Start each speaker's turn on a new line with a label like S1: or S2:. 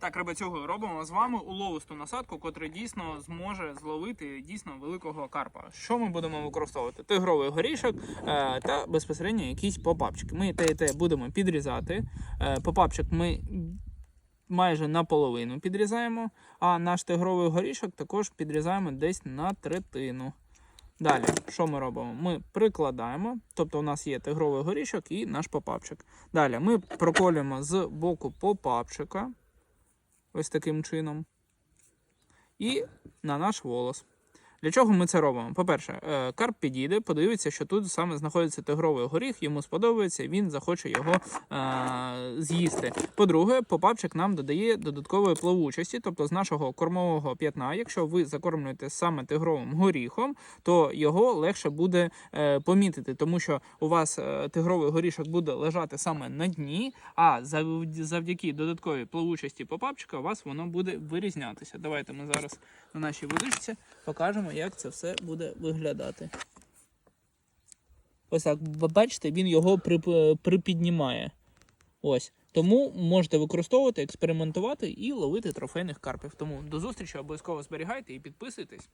S1: Так, рибацюги, робимо з вами уловисту насадку, котра дійсно зможе зловити дійсно великого карпа. Що ми будемо використовувати? Тигровий горішок е, та безпосередньо якісь попапчики. Ми те і те будемо підрізати. Е, попапчик ми майже наполовину підрізаємо, а наш тигровий горішок також підрізаємо десь на третину. Далі, що ми робимо? Ми прикладаємо, тобто у нас є тигровий горішок і наш попапчик. Далі ми проколюємо з боку попапчика, ось таким чином, і на наш волос. Для чого ми це робимо? По-перше, е, карп підійде, подивиться, що тут саме знаходиться тигровий горіх, йому сподобається, він захоче його е, з'їсти. По-друге, попапчик нам додає додаткової плавучості, тобто з нашого кормового п'ятна, якщо ви закормлюєте саме тигровим горіхом, то його легше буде е, помітити, тому що у вас е, тигровий горішок буде лежати саме на дні, а зав- завдяки додатковій плавучості попапчика у вас воно буде вирізнятися. Давайте ми зараз на нашій водичці покажемо, як це все буде виглядати. Ось так, бачите, він його прип- припіднімає. Ось. Тому можете використовувати, експериментувати і ловити трофейних карпів. Тому до зустрічі, обов'язково зберігайте і підписуйтесь.